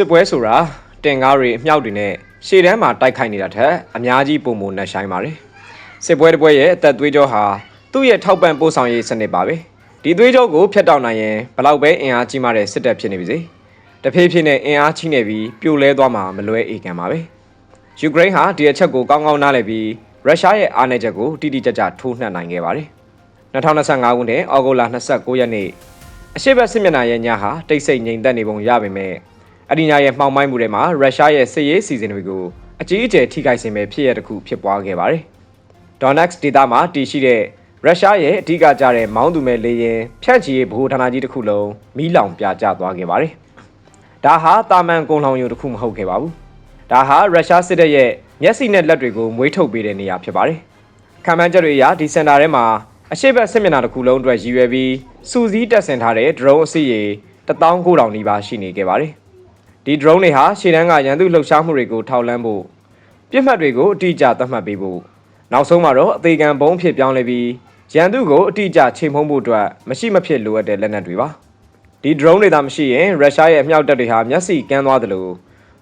စစ်ပွဲဆိုတာတင်ကားတွေအမြောက်တွေနဲ့ရှေ့တန်းမှာတိုက်ခိုက်နေတာထက်အများကြီးပုံမနှက်ဆိုင်ပါတယ်စစ်ပွဲတစ်ပွဲရဲ့အသက်သွေးကြောဟာသူ့ရဲ့ထောက်ပံ့ပို့ဆောင်ရေးစနစ်ပါပဲဒီသွေးကြောကိုဖျက်တောက်နိုင်ရင်ဘလောက်ပဲအင်အားကြီးမားတဲ့စစ်တပ်ဖြစ်နေပါစေတဖြည်းဖြည်းနဲ့အင်အားကြီးနေပြီးပြိုလဲသွားမှာမလွဲအေကန်ပါပဲယူကရိန်းဟာဒီအချက်ကိုကောင်းကောင်းနားလည်ပြီးရုရှားရဲ့အားနည်းချက်ကိုတိတိကျကျထိုးနှက်နိုင်ခဲ့ပါတယ်2025ခုနှစ်ဩဂုတ်လ29ရက်နေ့အရှိတ်ဘက်စစ်မျက်နှာရဲ့ညဟာတိတ်ဆိတ်ငြိမ်သက်နေပုံရပေမဲ့ အဒီညာရဲ့မှောင်မိုင်းမှုတွေမှာရုရှားရဲ့စစ်ရေးစီစဉ်တွေကိုအကြီးအကျယ်ထိခိုက်စေမဲ့ဖြစ်ရတစ်ခုဖြစ်ပွားခဲ့ပါတယ်။ Donetsk ဒေသမှာတည်ရှိတဲ့ရုရှားရဲ့အဓိကကျတဲ့မောင်းသူမဲ့လေရင်ဖြန့်ချီရေးဗဟိုဌာနကြီးတစ်ခုလုံးမီးလောင်ပြကျသွားခဲ့ပါတယ်။ဒါဟာတာမန်ကုန်းလောင်ယုံတစ်ခုမဟုတ်ခဲ့ပါဘူး။ဒါဟာရုရှားစစ်တပ်ရဲ့မျက်စိနဲ့လက်တွေကိုမွေးထုတ်ပေးတဲ့နေရာဖြစ်ပါတယ်။ခံမှန်းချက်တွေအရဒီစင်တာထဲမှာအရှိတ်ဘက်စစ်မျက်နှာတစ်ခုလုံးအတွက်ရည်ရွယ်ပြီးစူးစီးတက်ဆင်ထားတဲ့ drone အစီရေ19000နီးပါးရှိနေခဲ့ပါတယ်။ ဒီ drone တွေဟာရှေ့တန်းကရန်သူလှုပ်ရှားမှုတွေကိုထောက်လှမ်းဖို့ပြစ်မှတ်တွေကိုအတိအကျသတ်မှတ်ပေးဖို့နောက်ဆုံးမှာတော့အသေးခံဘုံဖြစ်ပြောင်းလဲပြီးရန်သူကိုအတိအကျချိန်ဖုံးဖို့အတွက်မရှိမဖြစ်လိုအပ်တဲ့လက်နက်တွေပါ။ဒီ drone တွေသာမရှိရင်ရုရှားရဲ့အမြောက်တပ်တွေဟာမျက်စိကန်းသွားသလို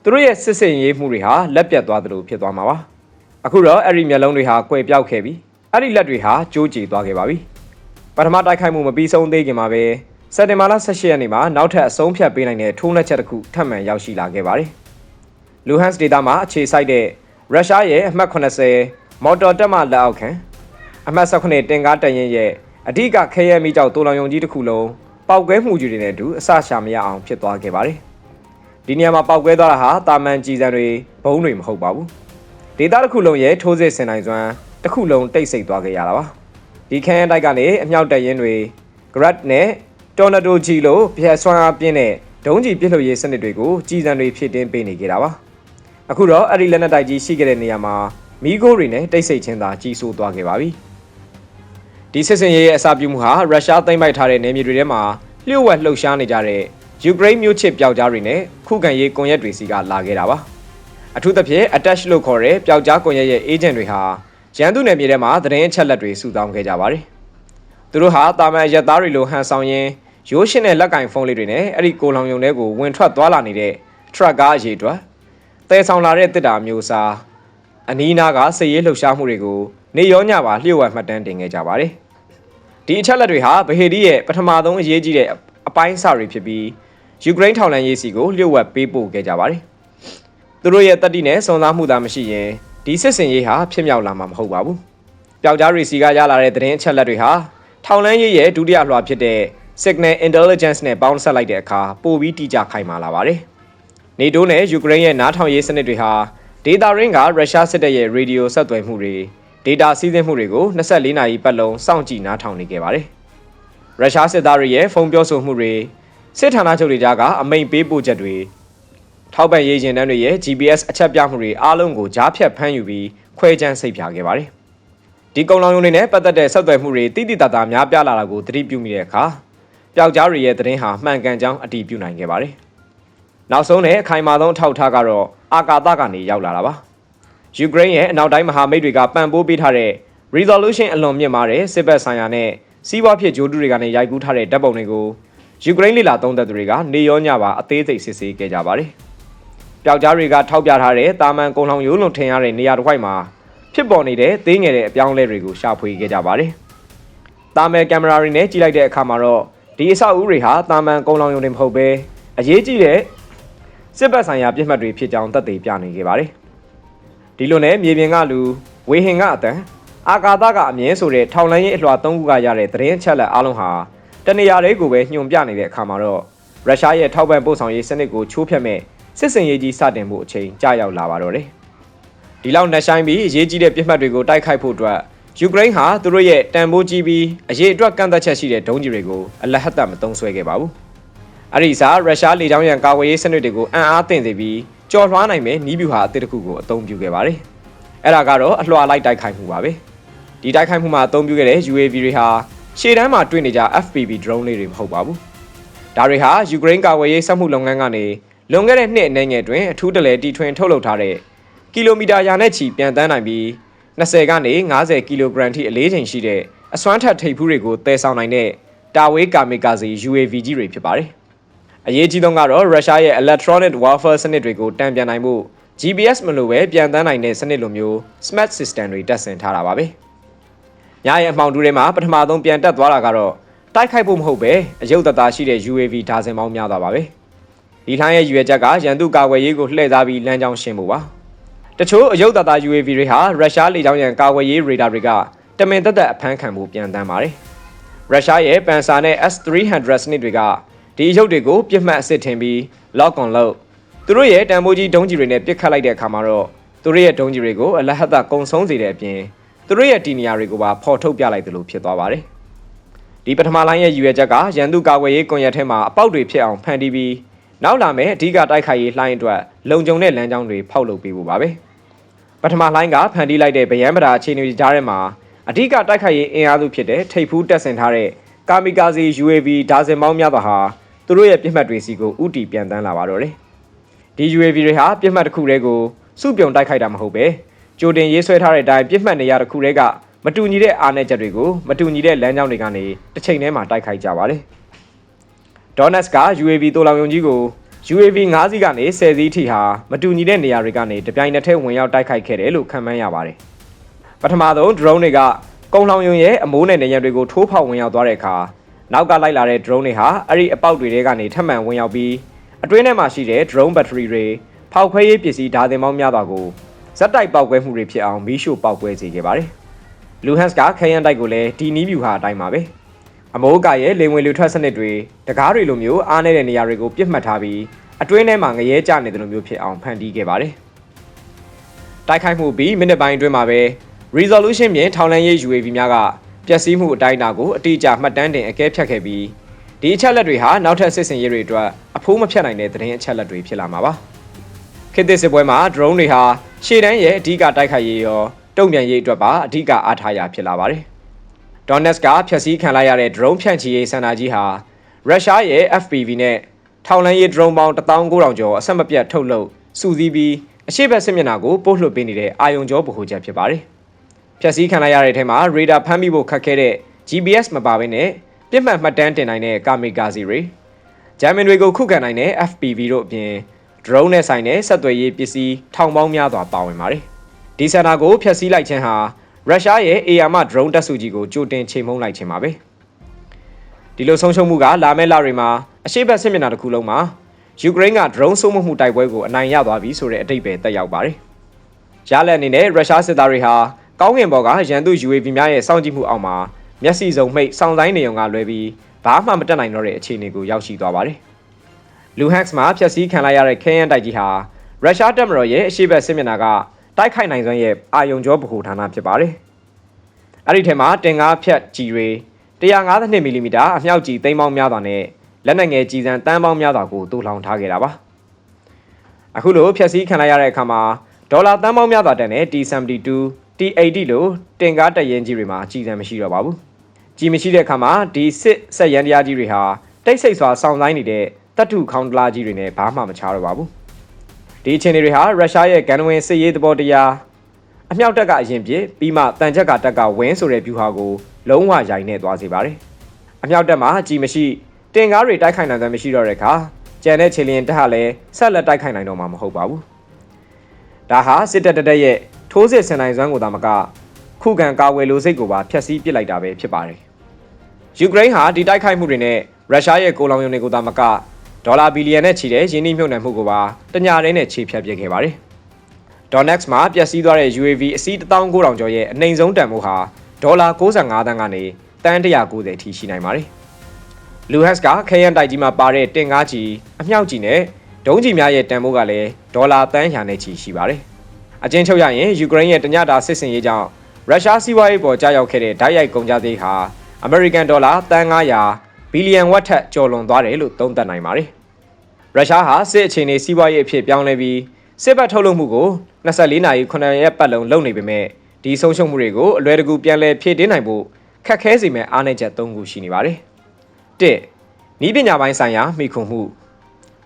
သူတို့ရဲ့စစ်စင်ရေးမှုတွေဟာလက်ပြတ်သွားသလိုဖြစ်သွားမှာပါ။အခုတော့အဲ့ဒီမျက်လုံးတွေဟာကွယ်ပြောက်ခဲ့ပြီ။အဲ့ဒီလက်တွေဟာကျိုးကျသွားခဲ့ပါပြီ။ပထမတိုက်ခိုက်မှုမပြီးဆုံးသေးခင်မှာပဲ စက်တင်ဘာလ18ရက်နေ့မှာနောက်ထပ်အဆုံးဖြတ်ပေးနိုင်တဲ့ထိုးနှက်ချက်တစ်ခုထပ်မံရောက်ရှိလာခဲ့ပါတယ်။လူဟန်စ်ဒေတာမှာအခြေစိုက်တဲ့ရုရှားရဲ့အမှတ်80မော်တော်တက်မှလက်အောက်ခံအမှတ်19တင်ကားတရင်ရဲ့အဓိကခဲရဲမိကြောက်တိုးလောင်ယုံကြီးတစ်ခုလုံးပောက်ကွဲမှုကြီးတွေနဲ့အတူအဆရှာမရအောင်ဖြစ်သွားခဲ့ပါတယ်။ဒီနေရာမှာပောက်ကွဲသွားတာဟာတာမန်ကြီးစံတွေဘုံတွေမဟုတ်ပါဘူး။ဒေတာတစ်ခုလုံးရဲ့ထိုးစစ်ဆင်နိုင်စွမ်းတစ်ခုလုံးတိတ်ဆိတ်သွားခဲ့ရတာပါ။ဒီခန်းတိုက်ကနေအမြောက်တရင်တွေ Grad နဲ့ Tornado G လို့ပြည့်စွမ်းအားပြင်းတဲ့ဒုံးကျည်ပြစ်လို့ရေးစနစ်တွေကိုကြီးစံတွေဖြစ်တင်းပေးနေကြတာပါ။အခုတော့အဲ့ဒီလက်နက်တိုက်ကြီးရှိခဲ့တဲ့နေရာမှာမီးခိုးတွေနဲ့တိတ်ဆိတ်ချင်းသာကြီးဆိုးသွားခဲ့ပါပြီ။ဒီစစ်စင်ရေးရဲ့အစာပြုမှုဟာရုရှားသိမ်းပိုက်ထားတဲ့နေမြေတွေထဲမှာလျှို့ဝှက်လှုပ်ရှားနေကြတဲ့ယူကရိန်းမျိုးချစ်ပျောက်ကြားတွေနဲ့ခုခံရေးကွန်ရက်တွေစီကလာခဲ့တာပါ။အထူးသဖြင့် attach လို့ခေါ်တဲ့ပျောက်ကြားကွန်ရက်ရဲ့ agent တွေဟာရန်သူနယ်မြေထဲမှာသတင်းအချက်လက်တွေစုဆောင်းခဲ့ကြပါတယ်။သူတို့ဟာတာမန်ရက်သားတွေလိုဟန်ဆောင်ရင်း ရိုးရှင်းတဲ့လက်ကင်ဖုန်းလေးတွေနဲ့အဲ့ဒီကိုလောင်ယုံတွေကိုဝင်ထွက်သွားလာနေတဲ့ truck ကားအရေးအတွက်တဲဆောင်လာတဲ့တစ်တာမျိုးစားအနီးနားကစည်ရေးလှုပ်ရှားမှုတွေကိုနေရောညပါလျှို့ဝှက်မှတ်တမ်းတင်ခဲ့ကြပါတယ်။ဒီအချက်လက်တွေဟာဗဟေဒီရဲ့ပထမဆုံးအရေးကြီးတဲ့အပိုင်းအစတွေဖြစ်ပြီးယူကရိန်းထောင်လန်ရေးစီကိုလျှို့ဝှက်ပေးပို့ခဲ့ကြပါတယ်။သူတို့ရဲ့တက်တိနဲ့စွန်စားမှုသာမရှိရင်ဒီစစ်စင်ရေးဟာဖြစ်မြောက်လာမှာမဟုတ်ပါဘူး။ပျောက်ကြားရီစီကရလာတဲ့သတင်းအချက်လက်တွေဟာထောင်လန်းရေးရဲ့ဒုတိယလွှာဖြစ်တဲ့ Signal Intelligence နဲ့ပေါင်းဆက်လိုက်တဲ့အခါပိုပြီးတိကျခိုင်မာလာပါတယ်။ NATO နဲ့ယူကရိန်းရဲ့နားထောင်ရေးစနစ်တွေဟာဒေတာရင်းကရုရှားစစ်တပ်ရဲ့ရေဒီယိုဆက်သွယ်မှုတွေဒေတာစီးဆင်းမှုတွေကို24နာရီပတ်လုံးစောင့်ကြည့်နားထောင်နေခဲ့ပါတယ်။ရုရှားစစ်သားတွေရဲ့ဖုန်းပြောဆိုမှုတွေစစ်ဌာနချုပ်တွေကြားကအမိန်ပေးပို့ချက်တွေထောက်ပံ့ရေးရင်တန်းတွေရဲ့ GPS အချက်ပြမှုတွေအားလုံးကိုကြားဖြတ်ဖမ်းယူပြီးခွဲခြမ်းစိတ်ဖြာခဲ့ပါတယ်။ဒီကုံလောင်ရုံတွေနဲ့ပတ်သက်တဲ့ဆက်သွယ်မှုတွေတိတိတတ်တာများပြားလာတာကိုသတိပြုမိတဲ့အခါ ပျောက်ကြားတွေရဲ့သတင်းဟာမှန်ကန်ကြောင်းအတည်ပြုနိုင်ခဲ့ပါတယ်။နောက်ဆုံးနဲ့အခိုင်အမာဆုံးထောက်ထားကတော့အာကာသကနေရောက်လာတာပါ။ယူကရိန်းရဲ့အနောက်တိုင်းမဟာမိတ်တွေကပံ့ပိုးပေးထားတဲ့ resolution အလွန်မြင့်မားတဲ့စစ်ဘက်ဆိုင်ရာနဲ့စီးပွားဖြစ်ဂျိုးတူတွေကနေရိုက်ကူးထားတဲ့ဓာတ်ပုံတွေကိုယူကရိန်းလေလာသုံးသက်သူတွေကနေရောညပါအသေးစိတ်စစ်ဆေးခဲ့ကြပါတယ်။ပျောက်ကြားတွေကထောက်ပြထားတဲ့တာမန်ကုံလောင်ရိုးလုံထင်ရတဲ့နေရာတစ်ခွိုက်မှာဖြစ်ပေါ်နေတဲ့သေးငယ်တဲ့အပြောင်းအလဲတွေကိုရှာဖွေခဲ့ကြပါတယ်။တာမယ်ကင်မရာတွေနဲ့ကြည့်လိုက်တဲ့အခါမှာတော့ ဒီအဆောက်အဦတွေဟာတာမန်ကုန်းလောင်ရုံတွေမဟုတ်ဘဲအရေးကြီးတဲ့စစ်ဘက်ဆိုင်ရာပြစ်မှတ်တွေဖြစ်ကြောင်းသက်သေပြနေခဲ့ပါတယ်။ဒီလိုနဲ့မြေပြင်ကလူဝေဟင်ကအတန်အာကာသကအမြင်ဆိုတဲ့ထောင်လန်းရေးအလွှာ၃ခုကရတဲ့သတင်းချက်လက်အားလုံးဟာတနေရာတွေကိုပဲညွှန်ပြနေတဲ့အခါမှာတော့ရုရှားရဲ့ထောက်ပံ့ပို့ဆောင်ရေးစနစ်ကိုချိုးဖျက်မဲ့စစ်စင်ရေးကြီးစတင်ဖို့အချိန်ကြာရောက်လာပါတော့တယ်။ဒီလောက်နှဆိုင်ပြီးအရေးကြီးတဲ့ပြစ်မှတ်တွေကိုတိုက်ခိုက်ဖို့အတွက် ယူကရိန်းဟာသူတို့ရဲ့တန်ဖိုးကြီးပြီးအရေးအတွက်ကန့်သက်ချက်ရှိတဲ့ဒုံးကျည်တွေကိုအလဟတ်တမသုံးဆွဲခဲ့ပါဘူး။အဲ့ဒီစားရုရှားလေကြောင်းရန်ကာကွယ်ရေးစနစ်တွေကိုအံ့အားသင့်စေပြီးကြော်လွှားနိုင်မဲ့နီးဗျူဟာအသစ်တစ်ခုကိုအသုံးပြုခဲ့ပါတယ်။အဲ့ဒါကတော့အလွှာလိုက်တိုက်ခိုက်မှုပါပဲ။ဒီတိုက်ခိုက်မှုမှာအသုံးပြုခဲ့တဲ့ UAV တွေဟာရှေ့တန်းမှာတွေ့နေကြ FPV drone လေးတွေမဟုတ်ပါဘူး။ဒါတွေဟာယူကရိန်းကာကွယ်ရေးစက်မှုလုပ်ငန်းကနေလွန်ခဲ့တဲ့နှစ်အနည်းငယ်တွင်အထူးတလဲတီထွင်ထုတ်လုပ်ထားတဲ့ကီလိုမီတာရာနဲ့ချီပြန်တန်းနိုင်ပြီး 20ကနေ90ကီလိုဂရမ်ထိအလေးချိန်ရှိတဲ့အစွမ်းထက်ထိပ်ဖူးတွေကိုတည်ဆောင်နိုင်တဲ့တာဝေးကာမီကာဇီ UAV ကြီးတွေဖြစ်ပါတယ်။အရေးကြီးဆုံးကတော့ရုရှားရဲ့ electronic warfare စနစ်တွေကိုတံပြန်နိုင်မှု GPS မလို့ပဲပြန်တန်းနိုင်တဲ့စနစ်လိုမျိုး smart system တွေတက်ဆင်ထားတာပါပဲ။ညရဲ့အမှောင်တူတွေမှာပထမဆုံးပြန်တက်သွားတာကတော့တိုက်ခိုက်ဖို့မဟုတ်ပဲအယုတ်တသားရှိတဲ့ UAV ဒါဇင်ပေါင်းများသွားပါပဲ။ဒီထိုင်းရဲ့ရွေချက်ကရန်သူကာကွယ်ရေးကိုလှည့်စားပြီးလမ်းကြောင်းရှင်းဖို့ပါ။ တချို့အယုတ်တသား UAV တွေဟာရုရှားလေကြောင်းရန်ကာကွယ်ရေးရေဒါတွေကတမင်တက်တက်အဖမ်းခံမှုပြန်တန်းပါတယ်။ရုရှားရဲ့ပန်ဆာနဲ့ S300 စနစ်တွေကဒီအယုတ်တွေကိုပြစ်မှတ်အစ်စ်ထင်ပြီး lock on လုပ်သူတို့ရဲ့တန်ဖိုးကြီးဒုံးကြီးတွေနဲ့ပစ်ခတ်လိုက်တဲ့အခါမှာတော့သူတို့ရဲ့ဒုံးကြီးတွေကိုအလဟတ်တာကုံဆုံးစေတဲ့အပြင်သူတို့ရဲ့တီနီယာတွေကိုပါဖော်ထုတ်ပြလိုက်တယ်လို့ဖြစ်သွားပါတယ်။ဒီပထမလိုင်းရဲ့ရည်ရွယ်ချက်ကရန်သူကာကွယ်ရေးကွန်ရက်ထဲမှာအပေါက်တွေဖြစ်အောင်ဖန်တီးပြီးနောက်လာမယ့်အဓိကတိုက်ခိုက်ရေးလှိုင်းအတွက်လုံခြုံတဲ့လမ်းကြောင်းတွေဖောက်လုပ်ပေးဖို့ပါပဲ။ ပထမလိုင်းကဖန်တီးလိုက်တဲ့ဗယံပဒါအခြေအနေကြားထဲမှာအဓိကတိုက်ခိုက်ရေးအင်အားစုဖြစ်တဲ့ထိပ်ဖူးတက်ဆင်ထားတဲ့ကာမီကာဇီ UAV ဒါဇင်ပေါင်းများစွာဟာသူတို့ရဲ့ပြစ်မှတ်တွေစီကိုဥတီပြန်တန်းလာပါတော့တယ်။ဒီ UAV တွေဟာပြစ်မှတ်တစ်ခုတည်းကိုစုပြုံတိုက်ခိုက်တာမဟုတ်ပဲကြိုတင်ရေးဆွဲထားတဲ့အတိုင်းပြစ်မှတ်နေရာတစ်ခုတည်းကမတူညီတဲ့အားနည်းချက်တွေကိုမတူညီတဲ့လမ်းကြောင်းတွေကနေတစ်ချိန်တည်းမှာတိုက်ခိုက်ကြပါတယ်။ Donetsk က UAV တိုးလောင်ယုံကြီးကို UAV 9စီးကနေ10စီးထိဟာမတူညီတဲ့နေရာတွေကနေတပြိုင်နက်တည်းဝင်ရောက်တိုက်ခိုက်ခဲ့တယ်လို့ခန့်မှန်းရပါတယ်။ပထမဆုံး drone တွေကကုန်းလောင်ယုံရဲ့အမိုးနဲ့နေရံတွေကိုထိုးဖောက်ဝင်ရောက်သွားတဲ့အခါနောက်ကလိုက်လာတဲ့ drone တွေဟာအဲ့ဒီအပေါက်တွေထဲကနေထပ်မံဝင်ရောက်ပြီးအတွင်းထဲမှာရှိတဲ့ drone battery တွေဖောက်ခွဲရေးပစ္စည်းဓာတ်သင်ပေါင်းများစွာကိုဇက်တိုက်ပောက်ကွဲမှုတွေဖြစ်အောင်မီးရှို့ပောက်ကွဲစေခဲ့ပါတယ်။လူဟန်စ်ကခရန်တိုက်ကိုလည်းဒီနီးဗျူဟာအတိုင်းပါပဲ။ အမိုးကရဲ့လေဝင်လူထွက်စနစ်တွေတကားတွေလိုမျိုးအားနေတဲ့နေရာတွေကိုပြစ်မှတ်ထားပြီးအတွင်းထဲမှာငရဲကျနေတဲ့လိုမျိုးဖြစ်အောင်ဖန်တီးခဲ့ပါတယ်။တိုက်ခိုက်မှုပြီးမိနစ်ပိုင်းအတွင်းမှာပဲ resolution ပြင်ထောင်လန်းရေး UAV များကပျက်စီးမှုအတိုင်းအတာကိုအတိအကျမှတ်တမ်းတင်အကဲဖြတ်ခဲ့ပြီးဒီအချက်လက်တွေဟာနောက်ထပ်စစ်စင်ရေးတွေအတွက်အဖိုးမဖြတ်နိုင်တဲ့သတင်းအချက်လက်တွေဖြစ်လာမှာပါခေတ်သစ်စစ်ပွဲမှာ drone တွေဟာရှေ့တန်းရဲ့အဓိကတိုက်ခိုက်ရေးရောတုံ့ပြန်ရေးအတွက်ပါအဓိကအားထားရဖြစ်လာပါတယ် Donetsk ကဖျက်ဆီးခံလိုက်ရတဲ့ drone ဖြန့်ချီရေးစင်တာကြီးဟာရုရှားရဲ့ FPV နဲ့ထောင်လန်းရေး drone ပေါင်း19000ကျော်အဆက်မပြတ်ထုတ်လုပ်စုစည်းပြီးအရှိတ်ဘက်စစ်မျက်နှာကိုပို့လွှတ်ပေးနေတဲ့အာယုံကျော်ဗဟိုချက်ဖြစ်ပါတယ်။ဖျက်ဆီးခံလိုက်ရတဲ့ထဲမှာ radar ဖမ်းမိဖို့ခက်ခဲတဲ့ GPS မပါဘဲနဲ့ပြစ်မှတ်မှတ်တမ်းတင်နိုင်တဲ့ကာမီကာစီတွေဂျာမန်တွေကိုခုခံနိုင်တဲ့ FPV တို့အပြင် drone နဲ့ဆိုင်တဲ့ဆက်သွယ်ရေးပစ္စည်းထောင်ပေါင်းများစွာပါဝင်ပါတယ်။ဒီစင်တာကိုဖျက်ဆီးလိုက်ခြင်းဟာ ရုရှားရဲ့အေယာမ drone တပ်စုကြီးကိုကြိုတင်ချိန်မုံလိုက်ခြင်းပါပဲ။ဒီလိုဆုံးရှုံးမှုကလာမယ့်လတွေမှာအရှိတ်ဘက်စစ်မျက်နှာတစ်ခုလုံးမှာယူကရိန်းက drone စုံမှုမှုတိုက်ပွဲကိုအနိုင်ရသွားပြီဆိုတဲ့အတိတ်ပဲတက်ရောက်ပါတယ်။ရလက်အနေနဲ့ရုရှားစစ်သားတွေဟာကောင်းကင်ဘော်ကရန်သူ UAV များရဲ့စောင့်ကြည့်မှုအောက်မှာမျက်စိစုံမှိတ်စောင့်ဆိုင်နေုံကလွဲပြီးဘာမှမတက်နိုင်တော့တဲ့အခြေအနေကိုရောက်ရှိသွားပါတယ်။လူဟက်စ်မှာဖျက်ဆီးခံလိုက်ရတဲ့ခဲယမ်းတိုက်ကြီးဟာရုရှားတပ်မတော်ရဲ့အရှိတ်ဘက်စစ်မျက်နှာက တိုက်ခိုက်နိုင်စွမ်းရဲ့အာယုံကျောဗဟိုဌာနဖြစ်ပါတယ်။အဲ့ဒီထဲမှာတင်ကားဖြတ်ကြီးတွေ152မီလီမီတာအမြောက်ကြီးသိမ်းပေါင်းများစွာနဲ့လက်နက်ငယ်ကြီးစံတန်းပေါင်းများစွာကိုတူလောင်ထားခဲ့တာပါ။အခုလိုဖျက်ဆီးခံလိုက်ရတဲ့အခါမှာဒေါ်လာတန်းပေါင်းများစွာတန်တဲ့ T72 T80 လို့တင်ကားတရင်ကြီးတွေမှာကြီးစံမရှိတော့ပါဘူး။ကြီးမရှိတဲ့အခါမှာဒီစစ်ဆက်ရန်တရားကြီးတွေဟာတိတ်ဆိတ်စွာစောင့်ဆိုင်နေတဲ့တပ်ထုခေါင်းတလားကြီးတွေနဲ့ဘာမှမချတော့ပါဘူး။ ဒီအခြေအနေတွေဟာရုရှားရဲ့ဂန်ဝင်စစ်ရေးသဘောတရားအမြောက်တက်ကအရင်ပြစ်ပြီးမှတန်ချက်ကတက်ကဝင်းဆိုတဲ့ဗျူဟာကိုလုံးဝရိုင်နေသွားစေပါတယ်။အမြောက်တက်မှာကြီးမရှိတင်ကားတွေတိုက်ခိုက်နိုင်တဲ့မရှိတော့တဲ့အခါကြံတဲ့ခြေလျင်တက်ဟာလည်းဆက်လက်တိုက်ခိုက်နိုင်တော့မှာမဟုတ်ပါဘူး။ဒါဟာစစ်တပ်တတက်ရဲ့ထိုးစစ်ဆင်နိုင်စွမ်းကိုသာမကခုခံကာဝယ်လိုစိတ်ကိုပါဖျက်ဆီးပစ်လိုက်တာပဲဖြစ်ပါတယ်။ယူကရိန်းဟာဒီတိုက်ခိုက်မှုတွေနဲ့ရုရှားရဲ့ကိုလောင်ယုံတွေကိုသာမက ဒေါ်လာဘီလီယံနဲ့ချီတဲ့ရင်းနှီးမြှုပ်နှံမှုကိုပါတညာရင်းနဲ့ခြေဖြတ်ပစ်ခဲ့ပါတယ်။ Donex မှာပျက်စီးသွားတဲ့ UAV အစီး19000ကျော်ရဲ့အနိုင်ဆုံးတန်ဖိုးဟာဒေါ်လာ65သန်းကနေတန်း190အထိရှိနိုင်ပါတယ်။လူဟက်စ်ကခရန်တိုက်ကြီးမှာပါတဲ့တင်ကားကြီးအမြောက်ကြီးနဲ့ဒုံးကြီးများရဲ့တန်ဖိုးကလည်းဒေါ်လာတန်းရာနဲ့ချီရှိပါတယ်။အချင်းချုပ်ရရင်ယူကရိန်းရဲ့တညတာစစ်စင်ရေးကြောင့်ရုရှားစီးပွားရေးပေါ်ကြားရောက်ခဲ့တဲ့ဓာတ်ရိုက်ကုန်ကြစည်ဟာအမေရိကန်ဒေါ်လာတန်900 ဘီလီယံဝက်ထက်ကျော်လွန်သွားတယ်လို့သုံးသပ်နိုင်ပါတယ်။ရုရှားဟာစစ်အခြေအနေစီးပွားရေးအဖြစ်ပြောင်းလဲပြီးစစ်ဘက်ထုတ်လုပ်မှုကို24နာရီ9ရက်ပတ်လုံးလုပ်နေပေမဲ့ဒီဆုံးရှုံးမှုတွေကိုအလွယ်တကူပြန်လည်ဖြည့်တင်းနိုင်ဖို့ခက်ခဲစေမဲ့အားနည်းချက်၃ခုရှိနေပါတယ်။၁နီးပညာပိုင်းဆိုင်ရာမိခွန်မှု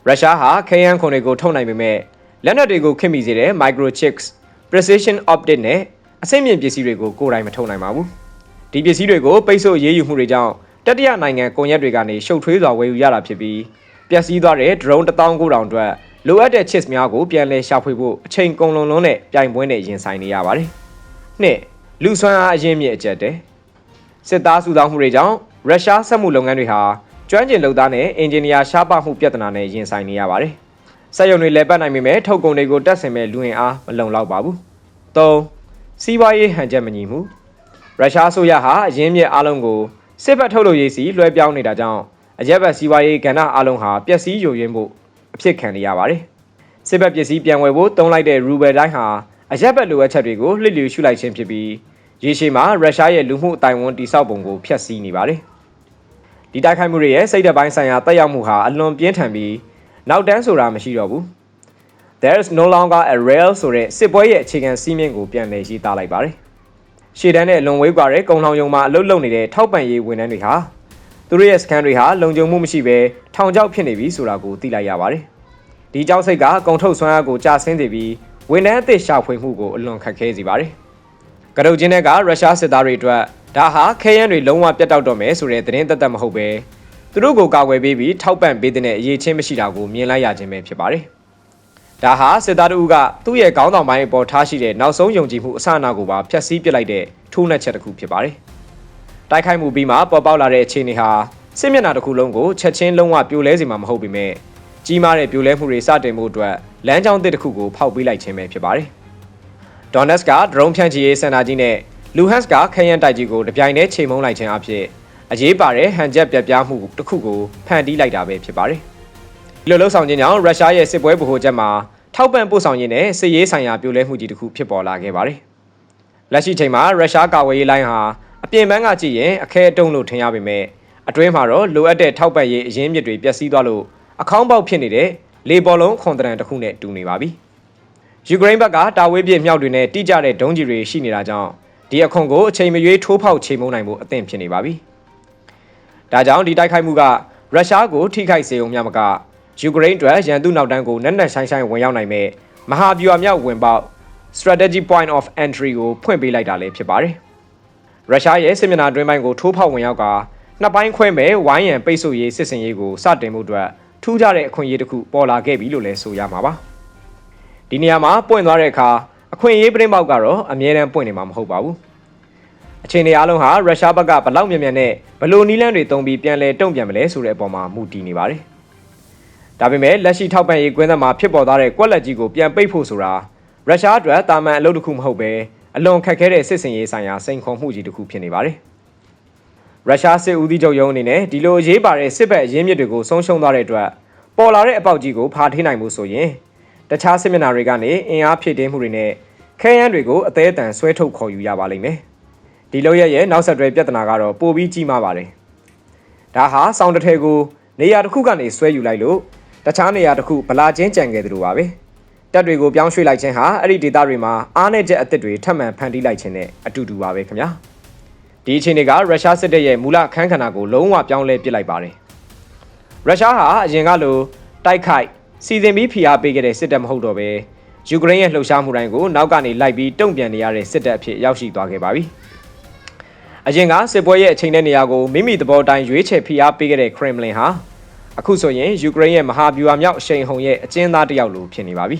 ရုရှားဟာခဲယမ်းခွန်တွေကိုထုတ်နိုင်ပေမဲ့လက်နက်တွေကိုခင်မိစေတဲ့ microchips precision optic နဲ့အဆင့်မြင့်ပစ္စည်းတွေကိုကိုယ်တိုင်မထုတ်နိုင်ပါဘူး။ဒီပစ္စည်းတွေကိုပိတ်ဆို့ရေးယူမှုတွေကြောင့် တတိယနိုင်ငံကွန်ရက်တွေကနေရှုပ်ထွေးစွာဝယ်ယူရတာဖြစ်ပြီးပပျက်စီးသွားတဲ့ drone 19000အတွက်လိုအပ်တဲ့ chips များကိုပြန်လည်ရှာဖွေဖို့အချိန်ကုန်လွန်လွန်းနဲ့ပြိုင်ပွဲနဲ့ရင်ဆိုင်နေရပါတယ်။နှစ်လူဆွမ်းအားအရင်းမြစ်အကျက်တဲ့စစ်သားစုဆောင်းမှုတွေကြောင့်ရုရှားစက်မှုလုပ်ငန်းတွေဟာကျွမ်းကျင်လုပ်သားနဲ့အင်ဂျင်နီယာရှားပါမှုပြဿနာနဲ့ရင်ဆိုင်နေရပါတယ်။စက်ရုံတွေလည်းပတ်နိုင်ပေမဲ့ထုတ်ကုန်တွေကိုတက်ဆင်မဲ့လူဝင်အားမလုံလောက်ပါဘူး။၃စီးပွားရေးဟန်ချက်မညီမှုရုရှားအစိုးရဟာအရင်းမြစ်အလုံးကို စစ်ဘက်ထုတ်လုပ်ရေးစီလွှဲပြောင်းနေတာကြောင့်အရက်ဘက်စီးပွားရေးကဏ္ဍအလုံးဟာပျက်စီးယိုယွင်းမှုအဖြစ်ခံနေရပါတယ်။စစ်ဘက်ပစ္စည်းပြန်ဝယ်ဖို့တုံးလိုက်တဲ့ရူဘယ်တိုင်းဟာအရက်ဘက်လိုအပ်ချက်တွေကိုလှစ်လျူရှုလိုက်ခြင်းဖြစ်ပြီးရေရှည်မှာရုရှားရဲ့လူမှုအတိုင်းဝန်တိစောက်ပုံကိုဖျက်ဆီးနေပါတယ်။ဒီတိုက်ခိုက်မှုတွေရဲ့စိတ်ဓာတ်ပိုင်းဆိုင်ရာတက်ရောက်မှုဟာအလွန်ပြင်းထန်ပြီးနောက်တန်းဆိုတာမရှိတော့ဘူး။ There is no longer a rail ဆိုတဲ့စစ်ပွဲရဲ့အခြေခံစည်းမျဉ်းကိုပြန်လည်ရေးသားလိုက်ပါတယ်။ ရှေ့တန်းနဲ့လွန်ဝေးကွာတဲ့ကုံလောင်ယုံမှာအလုပ်လုပ်နေတဲ့ထောက်ပံ့ရေးဝန်ထမ်းတွေဟာသူတို့ရဲ့စကန်တွေဟာလုံခြုံမှုမရှိဘဲထောင်ချောက်ဖြစ်နေပြီဆိုတာကိုသိလိုက်ရပါတယ်။ဒီကြောက်စိတ်ကကုံထုတ်ဆွမ်းအားကိုကြာဆင်းစေပြီးဝန်ထမ်းအသစ်ရှာဖွေမှုကိုအလွန်ခက်ခဲစေပါတယ်။ကရုတ်ချင်းတွေကရုရှားစစ်သားတွေအတွက်ဒါဟာခဲယမ်းတွေလုံးဝပြတ်တောက်တော့မယ်ဆိုတဲ့သတင်းသက်သက်မဟုတ်ပဲသူတို့ကိုကာကွယ်ပေးပြီးထောက်ပံ့ပေးတဲ့အရေးချင်းမရှိတာကိုမြင်လိုက်ရခြင်းပဲဖြစ်ပါတယ်။ ဒါဟာစစ်သားတို့ကသူ့ရဲ့ခေါင်းဆောင်ပိုင်းအပေါ်ထားရှိတဲ့နောက်ဆုံးယုံကြည်မှုအဆအနာကိုပါဖျက်ဆီးပစ်လိုက်တဲ့ထိုးနှက်ချက်တစ်ခုဖြစ်ပါတယ်။တိုက်ခိုက်မှုပြီးမှပေါ်ပေါက်လာတဲ့အခြေအနေဟာစစ်မျက်နှာတစ်ခုလုံးကိုချက်ချင်းလုံးဝပြိုလဲစေမှာမဟုတ်ပေမဲ့ကြီးမားတဲ့ပြိုလဲမှုတွေစတင်မှုအတွက်လမ်းကြောင်းတစ်တစ်ခုကိုဖောက်ပေးလိုက်ခြင်းပဲဖြစ်ပါတယ်။ Donetsk က drone ဖြန့်ချီရေးစင်တာကြီးနဲ့ Luhansk ကခရမ်းတိုက်ကြီးကိုတပြိုင်တည်းချိန်မုံလိုက်ခြင်းအဖြစ်အရေးပါတဲ့ဟန်ချက်ပြပြမှုတစ်ခုကိုဖန်တီးလိုက်တာပဲဖြစ်ပါတယ်။ဒီလိုလှုပ်ဆောင်ခြင်းကြောင့်ရုရှားရဲ့စစ်ပွဲဗဟိုချက်မှာ ထောက်ပံ့ပို့ဆောင်ခြင်းနဲ့စစ်ရေးဆိုင်ရာပြိုလဲမှုကြီးတစ်ခုဖြစ်ပေါ်လာခဲ့ပါတယ်။လက်ရှိချိန်မှာရုရှားကာဝေးရေးလိုင်းဟာအပြင်ပန်းကကြည့်ရင်အခဲအတုံးလို့ထင်ရပေမဲ့အတွင်းမှာတော့လိုအပ်တဲ့ထောက်ပံ့ရေးအရင်းမြစ်တွေပျက်စီးသွားလို့အခေါင်းပေါက်ဖြစ်နေတဲ့လေပေါ်လုံးခွန်တရံတစ်ခုနဲ့တူနေပါပြီ။ယူကရိန်းဘက်ကတာဝေးပြစ်မြောက်တွေနဲ့တိကျတဲ့ဒုံးကျည်တွေရှိနေတာကြောင့်ဒီအခွန်ကိုအချိန်မရွေးထိုးဖောက်ချိန်မုံနိုင်မှုအသင့်ဖြစ်နေပါပြီ။ဒါကြောင့်ဒီတိုက်ခိုက်မှုကရုရှားကိုထိခိုက်စေုံမျှမက ယူကရိန်းအတွက်ရန်သူနောက်တန်းကိုနက်နက်ရှိုင်းရှိုင်းဝင်ရောက်နိုင်မဲ့မဟာဗျူဟာမြောက်ဝင်ပေါက် strategy point of entry ကိုဖွင့်ပေးလိုက်တာလည်းဖြစ်ပါတယ်။ရုရှားရဲ့စစ်မျက်နှာတွင်းပိုင်းကိုထိုးဖောက်ဝင်ရောက်ကနှစ်ပိုင်းခွဲမဲ့ဝိုင်းရန်ပိတ်ဆို့ရေးစစ်စင်ရေးကိုစတင်မှုအတွက်ထူးခြားတဲ့အခွင့်အရေးတစ်ခုပေါ်လာခဲ့ပြီလို့လည်းဆိုရမှာပါ။ဒီနေရာမှာပွင့်သွားတဲ့အခါအခွင့်အရေးပြင်းပေါက်ကတော့အမြဲတမ်းပွင့်နေမှာမဟုတ်ပါဘူး။အခြေအနေအလုံးဟာရုရှားဘက်ကဘလောက်မြန်မြန်နဲ့ဘလို့နီးလန်းတွေတုံးပြီးပြန်လဲတုံ့ပြန်မလဲဆိုတဲ့အပေါ်မှာမူတည်နေပါတယ်။ ဒါပေမဲ့လက်ရှိထောက်ပံ့ရေးကွင်းသက်မှာဖြစ်ပေါ်သွားတဲ့ကွက်လက်ကြီးကိုပြန်ပိတ်ဖို့ဆိုတာရုရှားအတွက်တာမန်အလုပ်တစ်ခုမဟုတ်ပဲအလွန်ခက်ခဲတဲ့စစ်စင်ရေးဆိုင်ရာစိန်ခေါ်မှုကြီးတစ်ခုဖြစ်နေပါတယ်။ရုရှားစစ်ဦးစီးချုပ်ရုံးအနေနဲ့ဒီလိုအရေးပါတဲ့စစ်ဘက်အရင်းမြစ်တွေကိုဆုံးရှုံးသွားတဲ့အတွက်ပေါ်လာတဲ့အပေါက်ကြီးကိုဖာထိနိုင်မှုဆိုရင်တခြားစစ်မျက်နှာတွေကနေအင်အားဖြည့်တင်းမှုတွေနဲ့ခဲယမ်းတွေကိုအသေးအတန်ဆွဲထုတ်ခေါ်ယူရပါလိမ့်မယ်။ဒီလိုရရဲ့နောက်ဆက်တွဲပြဿနာကတော့ပိုပြီးကြီးမားပါတယ်။ဒါဟာစောင်းတစ်ထည်ကိုနေရာတစ်ခုကနေဆွဲယူလိုက်လို့ တခြားနေရာတစ်ခုဗလာချင်းကြံခဲ့သလိုပါပဲ။တပ်တွေကိုပြောင်းရွှေ့လိုက်ခြင်းဟာအဲ့ဒီဒေသတွေမှာအားနည်းချက်အသစ်တွေထပ်မံဖန်တီးလိုက်ခြင်းနဲ့အတူတူပါပဲခင်ဗျာ။ဒီအခြေအနေကရုရှားစစ်တပ်ရဲ့မူလအခန်းကဏ္ဍကိုလုံးဝပြောင်းလဲပစ်လိုက်ပါတယ်ရုရှားဟာအရင်ကလိုတိုက်ခိုက်စီစဉ်ပြီးဖိအားပေးခဲ့တဲ့စစ်တပ်မဟုတ်တော့ပဲယူကရိန်းရဲ့လှုပ်ရှားမှုတိုင်းကိုနောက်ကနေလိုက်ပြီးတုံ့ပြန်နေရတဲ့စစ်တပ်အဖြစ်ရောက်ရှိသွားခဲ့ပါပြီအရင်ကစစ်ပွဲရဲ့အချိန်နဲ့နေရာကိုမိမိသဘောတိုင်းရွေးချယ်ဖိအားပေးခဲ့တဲ့ခရမ်လင်ဟာ အခုဆိုရင်ယူကရိန်းရဲ့မဟာဗျူဟာမြောက်အရှိန်ဟုန်ရဲ့အကျဉ်းသားတစ်ယောက်လိုဖြစ်နေပါပြီ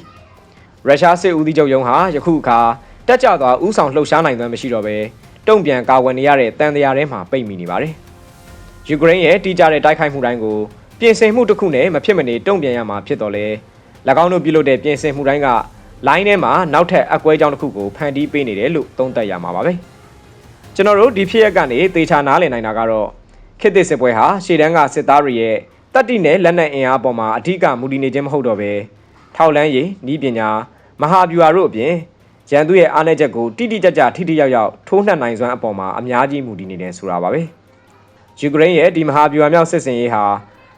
ရုရှားစစ်ဦးစီးချုပ်ရုံးဟာယခုအခါတက်ကြွသွားဥဆောင်လှုပ်ရှားနိုင်သွမ်းမရှိတော့ပဲတုံ့ပြန်ကာကွယ်နေရတဲ့တန်တရားထဲမှာပိတ်မိနေပါတယ်။ယူကရိန်းရဲ့တိကျတဲ့တိုက်ခိုက်မှုတိုင်းကိုပြင်ဆင်မှုတစ်ခုနဲ့မဖြစ်မနေတုံ့ပြန်ရမှာဖြစ်တော်လဲ၎င်းတို့ပြုလုပ်တဲ့ပြင်ဆင်မှုတိုင်းကလိုင်းထဲမှာနောက်ထပ်အကွဲကြောင်းတစ်ခုကိုဖန်တီးပေးနေတယ်လို့သုံးသပ်ရမှာပါပဲ။ကျွန်တော်တို့ဒီဖြစ်ရက်ကနေသေချာနားလည်နိုင်တာကတော့ခေတ်သစ်စစ်ပွဲဟာရှေ့တန်းကစစ်သားတွေရဲ့ တတိနဲ့လက်နက်အင်အားပေါ်မှာအဓိကမူတည်နေခြင်းမဟုတ်တော့ပဲထောက်လန်းရေးဤပညာမဟာဗျူဟာတို့အပြင်ရန်သူရဲ့အားနည်းချက်ကိုတိတိကျကျထိထိရောက်ရောက်ထိုးနှက်နိုင်စွမ်းအပေါ်မှာအများကြီးမူတည်နေတယ်ဆိုတာပါပဲယူကရိန်းရဲ့ဒီမဟာဗျူဟာမြောက်စစ်စင်ရေးဟာ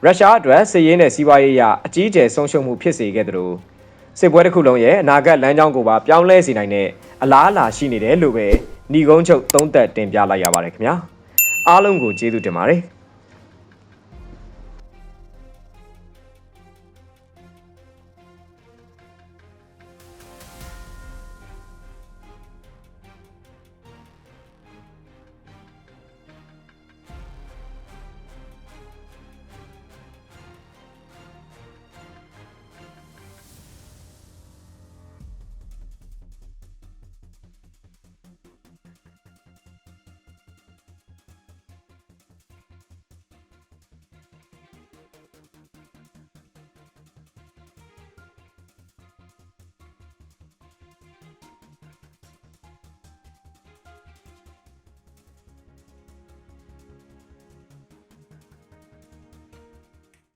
ရုရှားအတွက်စစ်ရေးနဲ့စီးပွားရေးအရအကြီးအကျယ်ဆုံးရှုံးမှုဖြစ်စေခဲ့သလိုစစ်ပွဲတစ်ခုလုံးရဲ့အနာဂတ်လမ်းကြောင်းကိုပါပြောင်းလဲစေနိုင်တဲ့အလားအလာရှိနေတယ်လို့ပဲညီကုန်းချုပ်သုံးသက်တင်ပြလိုက်ရပါတယ်ခင်ဗျာအားလုံးကိုကျေးဇူးတင်ပါတယ်